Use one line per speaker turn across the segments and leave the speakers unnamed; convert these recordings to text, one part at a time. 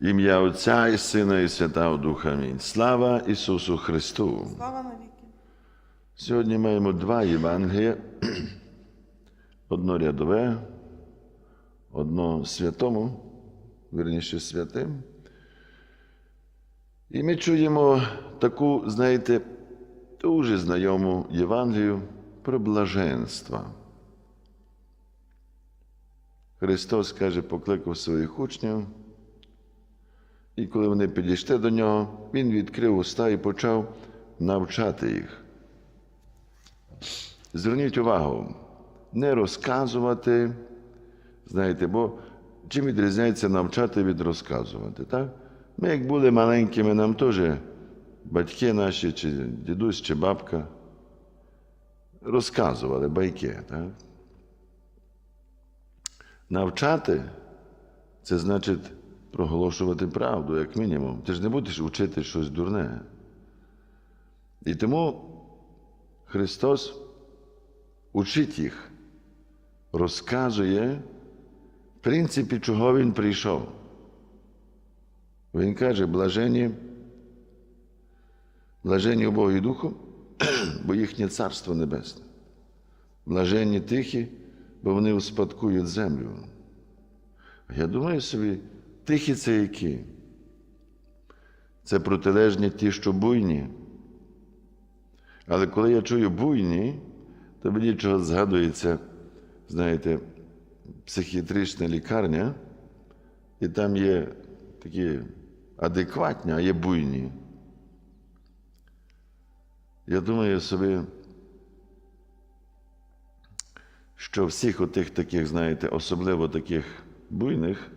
Ім'я Отця і Сина, і Святого Духа. Амінь. Слава Ісусу Христу!
Слава навіки.
Сьогодні маємо два Євангелія. Одно рядове, одно святому, вірніше святим. І ми чуємо таку, знаєте, дуже знайому Євангелію про блаженство. Христос каже, покликав своїх учнів, і коли вони підійшли до нього, Він відкрив уста і почав навчати їх. Зверніть увагу, не розказувати, знаєте, бо чим відрізняється навчати від розказувати, так? Ми, як були маленькими, нам теж батьки наші, чи дідусь, чи бабка розказували байки, так? Навчати це значить проголошувати правду, як мінімум. Ти ж не будеш вчити щось дурне. І тому Христос учить їх, розказує, в принципі, чого Він прийшов. Він каже, блажені, блажені Богу Духом, бо їхнє царство небесне. Блаженні тихі, бо вони успадкують землю. Я думаю собі, тихі це які? Це протилежні ті, що буйні. Але коли я чую буйні, то мені чого згадується, знаєте, психіатрична лікарня, і там є такі адекватні, а є буйні. Я думаю собі, що всіх отих таких, знаєте, особливо таких буйних,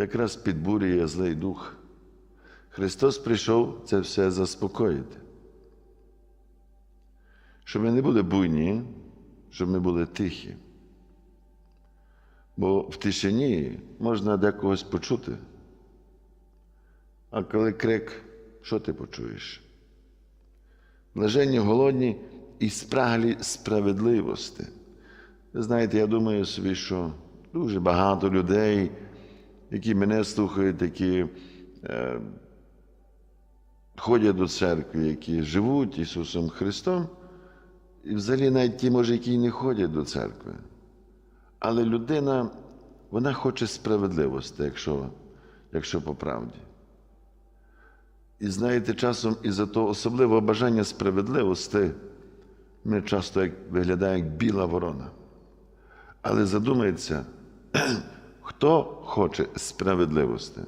якраз підбурює злий дух. Христос прийшов це все заспокоїти. Щоб ми не були буйні, щоб ми були тихі. Бо в тишині можна декогось почути. А коли крик, що ти почуєш? Блаженні голодні і спраглі справедливості. Ви знаєте, я думаю собі, що дуже багато людей, які мене слухають, які е, ходять до церкви, які живуть Ісусом Христом, і взагалі навіть ті, може, які не ходять до церкви. Але людина, вона хоче справедливості, якщо, якщо по правді. І знаєте, часом із-за того особливого бажання справедливості ми часто як, виглядає як біла ворона. Але задумається, хто хоче справедливості?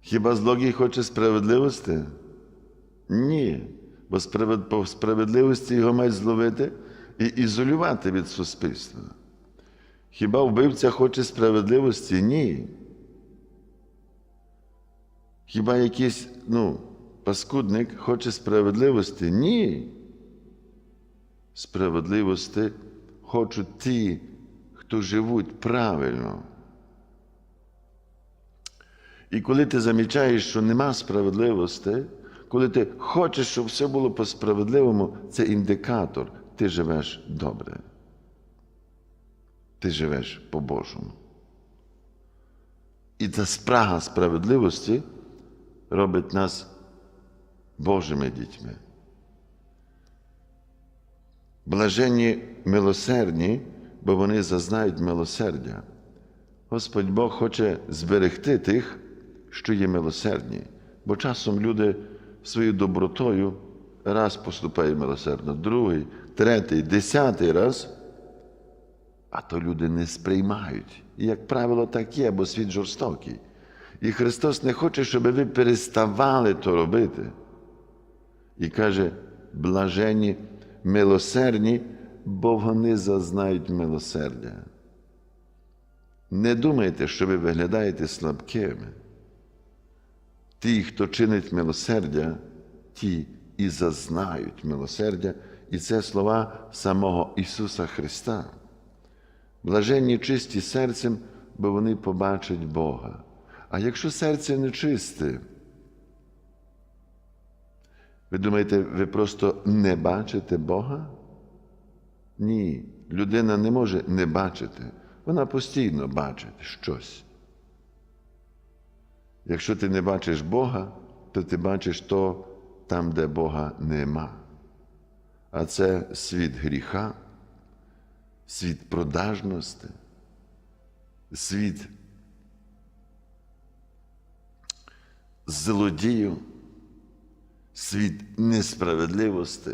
Хіба злогий хоче справедливості? Ні. Бо по справедливості його мають зловити і ізолювати від суспільства. Хіба вбивця хоче справедливості? Ні. Хіба якийсь ну, паскудник хоче справедливості? Ні. Справедливості хочуть ті, хто живуть правильно. І коли ти замічаєш, що нема справедливості, коли ти хочеш, щоб все було по-справедливому, це індикатор, ти живеш добре. Ти живеш по-божому. І ця спрага справедливості робить нас Божими дітьми. Блаженні милосердні, бо вони зазнають милосердя. Господь Бог хоче зберегти тих, що є милосердні, бо часом люди своєю добротою раз поступають милосердно, другий, третій, десятий раз, а то люди не сприймають. І, як правило, так є, бо світ жорстокий. І Христос не хоче, щоб ви переставали то робити. І каже, блаженні, милосердні, бо вони зазнають милосердя. Не думайте, що ви виглядаєте слабкими. Ті, хто чинить милосердя, ті і зазнають милосердя, і це слова самого Ісуса Христа. Блаженні чисті серцем, бо вони побачать Бога. А якщо серце не чисте, ви думаєте, ви просто не бачите Бога? Ні, людина не може не бачити. Вона постійно бачить щось. Якщо ти не бачиш Бога, то ти бачиш то там, де Бога нема. А це світ гріха, світ продажності, світ злодіїв, світ несправедливості,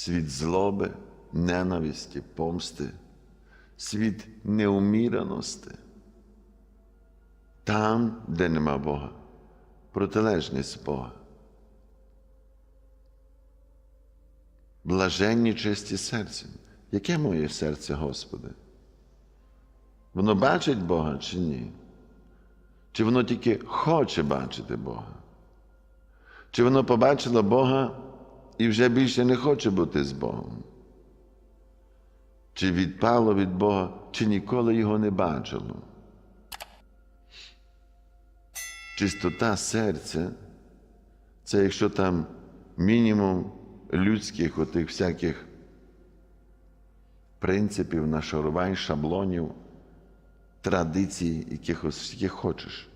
світ злоби, ненависті, помсти, світ неуміраності. Там, де нема Бога, протилежність Бога. Блаженні чисті серцем. Яке моє серце, Господи? Воно бачить Бога чи ні? Чи воно тільки хоче бачити Бога? Чи воно побачило Бога і вже більше не хоче бути з Богом? Чи відпало від Бога, чи ніколи його не бачило? Чистота серця це якщо там мінімум людських отих всяких принципів, нашарувань, шаблонів, традицій, якихось яких хочеш.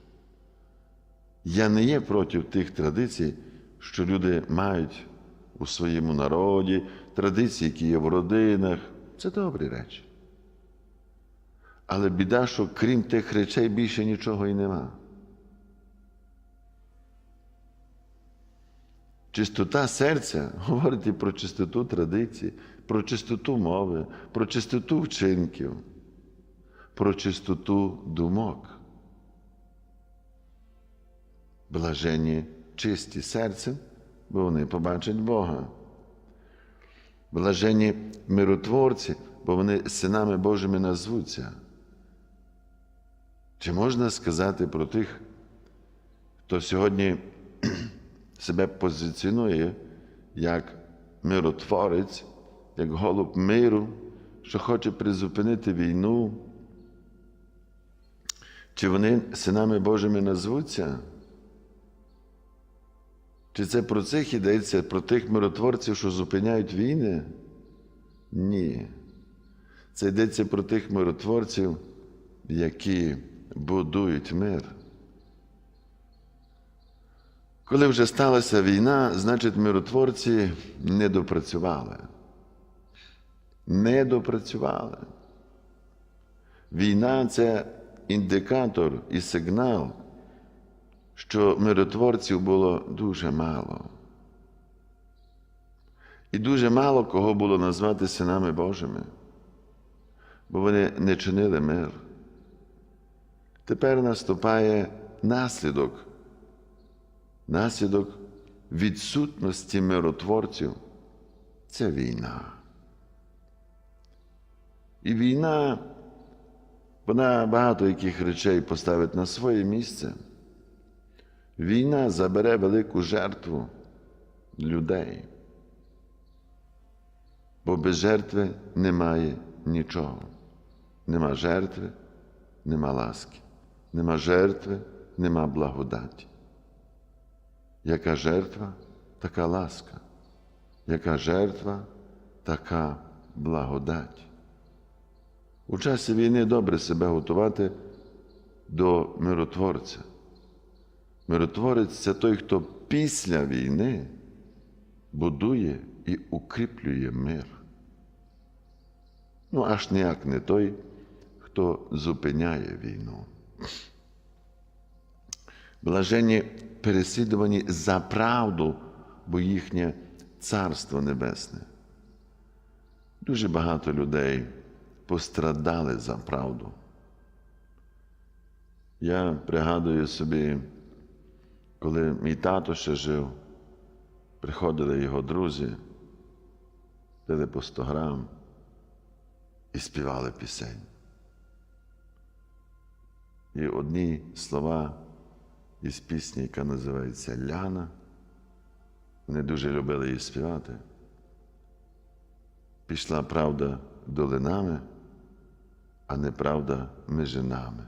Я не є проти тих традицій, що люди мають у своєму народі, традиції, які є в родинах. Це добрі речі. Але біда, що крім тих речей більше нічого і нема. Чистота серця говорить про чистоту традицій, про чистоту мови, про чистоту вчинків, про чистоту думок. Блажені чисті серцем, бо вони побачать Бога. Блажені миротворці, бо вони синами Божими назвуться. Чи можна сказати про тих, хто сьогодні себе позиціонує як миротворець, як голуб миру, що хоче призупинити війну? Чи вони синами Божими назвуться? Чи це про цих йдеться, про тих миротворців, що зупиняють війни? Ні. Це йдеться про тих миротворців, які будують мир. Коли вже сталася війна, значить миротворці не допрацювали. Не допрацювали. Війна це індикатор і сигнал, що миротворців було дуже мало. І дуже мало кого було назвати синами Божими, бо вони не чинили мир. Тепер наступає наслідок наслідок відсутності миротворців це війна. І війна, вона багато яких речей поставить на своє місце. Війна забере велику жертву людей, бо без жертви немає нічого. Нема жертви, нема ласки, нема жертви, нема благодаті. Яка жертва, така ласка, яка жертва, така благодать. У часі війни добре себе готувати до миротворця. Миротворець це той, хто після війни будує і укріплює мир. Ну, аж ніяк не той, хто зупиняє війну. Блажені переслідувані за правду, бо їхнє Царство Небесне. Дуже багато людей пострадали за правду. Я пригадую собі, коли мій тато ще жив, приходили його друзі, пили по 100 грам і співали пісень. І одні слова із пісні, яка називається Ляна. Вони дуже любили її співати. Пішла правда долинами, а неправда межинами.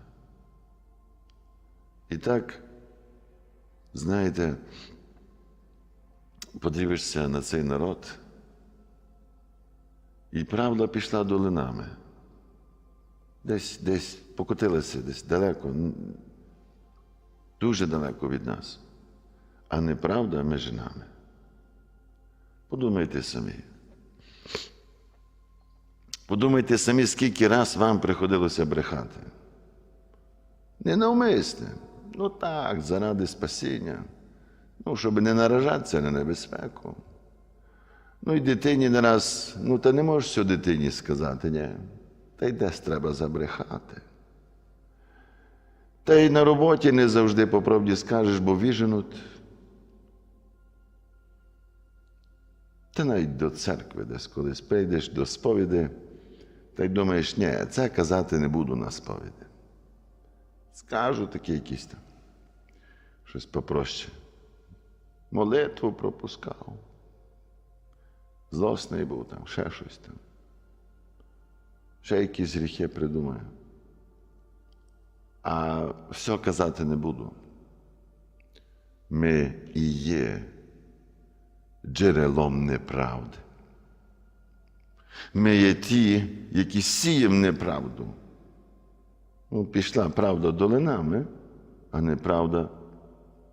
І так, знаєте, подивишся на цей народ, і правда пішла долинами. Десь десь покотилася, десь далеко, дуже далеко від нас, а неправда між нами. Подумайте самі. Подумайте самі, скільки раз вам приходилося брехати. Ненавмисне. Ну так, заради спасіння. Ну, щоб не наражатися на небезпеку. Ну і дитині не раз, ну та не можеш все дитині сказати, ні. Та й десь треба забрехати. Та й на роботі не завжди по правді скажеш, бо віженуть. Та навіть до церкви десь колись прийдеш до сповіді, та й думаєш, ні, це казати не буду на сповіді. Скажу таке якісь там. Щось попроще. Молитву пропускав. Злосний був там, ще щось там. Ще якісь гріхи придумаю. А все казати не буду. Ми і є джерелом неправди. Ми є ті, які сіємо неправду. Ну, пішла правда долинами, а неправда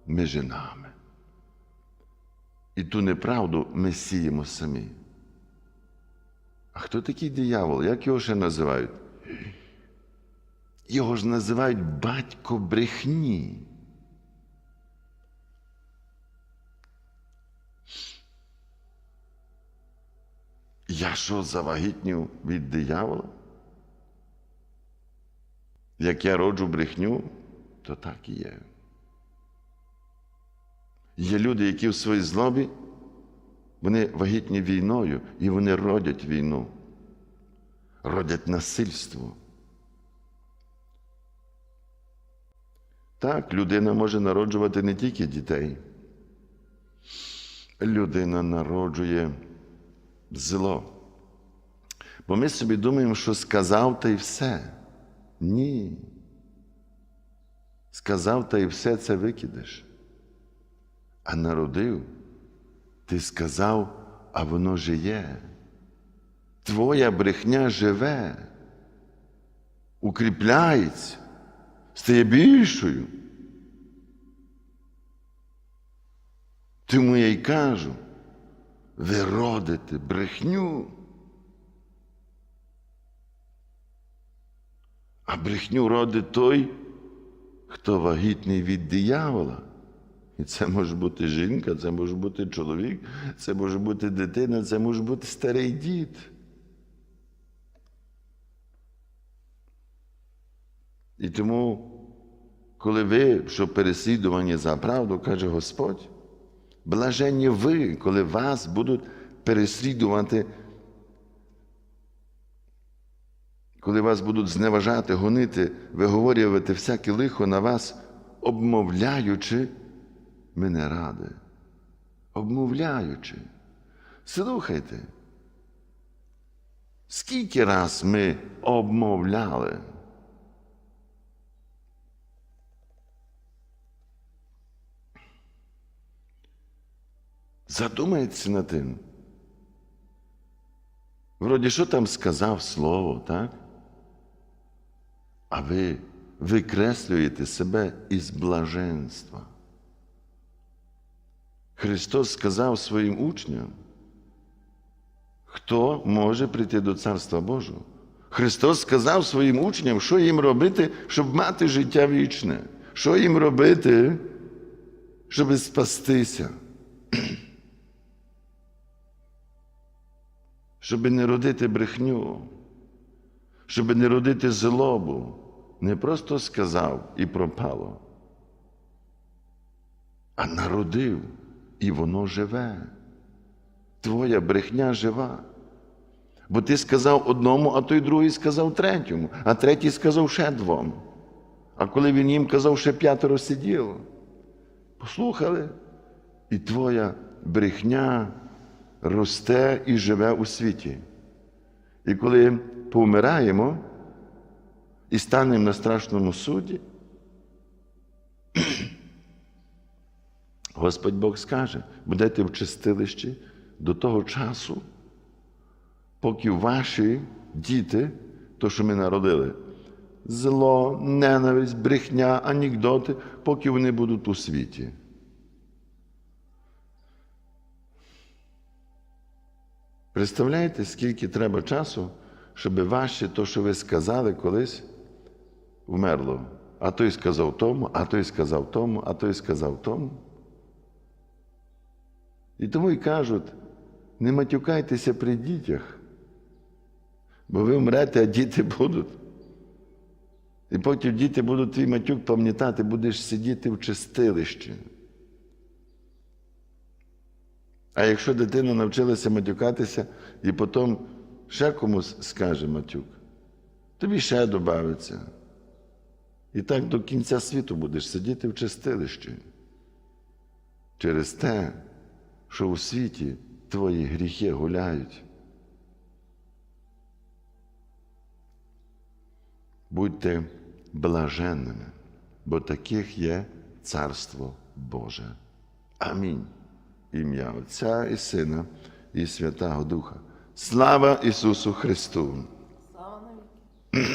між нами. І ту неправду ми сіємо самі. А хто такий диявол? Як його ще називають? Його ж називають батько брехні. Я що завагітнів від диявола? Як я роджу брехню, то так і є. Є люди, які в своїй злобі, вони вагітні війною, і вони родять війну, родять насильство. Так, людина може народжувати не тільки дітей. Людина народжує зло. Бо ми собі думаємо, що сказав та й все. Ні. Сказав та й все це викидеш. А народив, ти сказав, а воно жиє. Твоя брехня живе, укріпляється, стає більшою. Тому я й кажу, ви родите брехню. А брехню родить той, хто вагітний від диявола. І це може бути жінка, це може бути чоловік, це може бути дитина, це може бути старий дід. І тому, коли ви, що переслідувані за правду, каже Господь, блаженні ви, коли вас будуть переслідувати, коли вас будуть зневажати, гонити, виговорювати всяке лихо на вас, обмовляючи мене ради, обмовляючи. Слухайте, скільки раз ми обмовляли? Задумайтеся над тим. Вроді, що там сказав слово, так? А ви викреслюєте себе із блаженства. Христос сказав своїм учням, хто може прийти до Царства Божого. Христос сказав своїм учням, що їм робити, щоб мати життя вічне, що їм робити, щоб спастися. щоб не родити брехню, щоб не родити злобу, не просто сказав і пропало, а народив, і воно живе. Твоя брехня жива. Бо ти сказав одному, а той другий сказав третьому, а третій сказав ще двом. А коли він їм казав, ще п'ятеро сиділо. Послухали, і твоя брехня росте і живе у світі. І коли повмираємо і станемо на страшному суді, Господь Бог скаже, будете в чистилищі до того часу, поки ваші діти, то, що ми народили, зло, ненависть, брехня, анекдоти, поки вони будуть у світі. Представляєте, скільки треба часу, щоб ваше то, що ви сказали колись, вмерло. А той сказав тому, а той сказав тому, а той сказав тому. І тому й кажуть, не матюкайтеся при дітях, бо ви вмрете, а діти будуть. І потім діти будуть твій матюк пам'ятати, будеш сидіти в чистилищі. А якщо дитина навчилася матюкатися і потім ще комусь скаже матюк, тобі ще додається. І так до кінця світу будеш сидіти в чистилищі. Через те, що у світі твої гріхи гуляють. Будьте блаженними, бо таких є Царство Боже. Амінь. Ім'я Отця і Сина і Святого Духа. Слава Ісусу Христу!